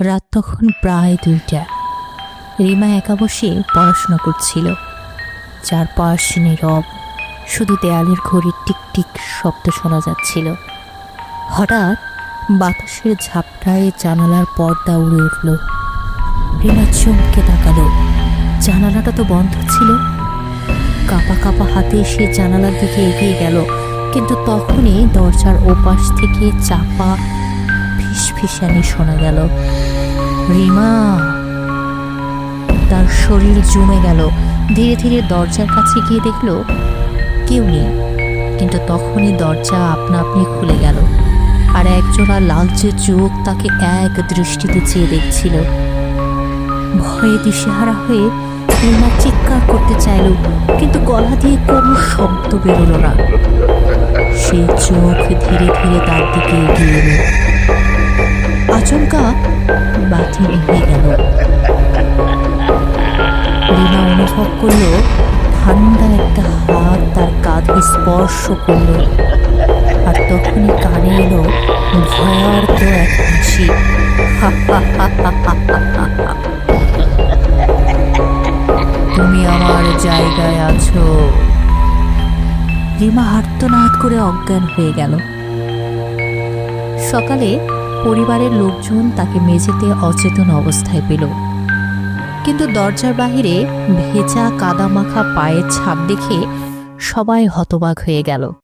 রাত তখন প্রায় দুইটা। রিমা একা বসে পড়াশোনা করছিল। চারপাশ নীরব, শুধু দেয়ালের ঘড়ির টিকটিক শব্দ শোনা যাচ্ছিল। হঠাৎ বাতাসের ঝাপটায় জানালার পর্দা উড়ে উঠল। রিমা চমকে তাকালো। জানালাটা তো বন্ধ ছিল। কাপা কাপা হাতে সে জানালার দিকে এগিয়ে গেল, কিন্তু তখনই দরজার ওপাশ থেকে চাপা ফিসফিসানি শোনা গেল। রিমা, তার শরীর জমে গেল। ধীরে ধীরে দরজার কাছে গিয়ে দেখল, কেউ নেই। কিন্তু তখনই দরজা আপনা আপনি খুলে গেল। আর একজোড়া লালচে চোখ তাকে এক দৃষ্টিতে চেয়ে দেখছিল। ভয়ে দিশেহারা হয়ে রিমা চিৎকার করতে চাইল, কিন্তু গলা দিয়ে কোনো শব্দ বেরোলো না। সে চোখ ধীরে ধীরে তার দিকে এগিয়ে এলো। আচমকা বাতি নিভে গেল। রিমা অনুভব করল, ঠান্ডা একটা হাত তার কাঁধে স্পর্শ করল। আর তখনই কানে এলো ভয়ার্ত এক হাসি। তুমি আমার জায়গায় আছো। রিমা হার্তনাদ করে অজ্ঞান হয়ে গেল। সকালে পরিবারের লোকজন তাকে মেঝেতে অচেতন অবস্থায় পেল। কিন্তু দরজার বাহিরে ভেজা কাদামাখা পায়ের ছাপ দেখে সবাই হতবাক হয়ে গেল।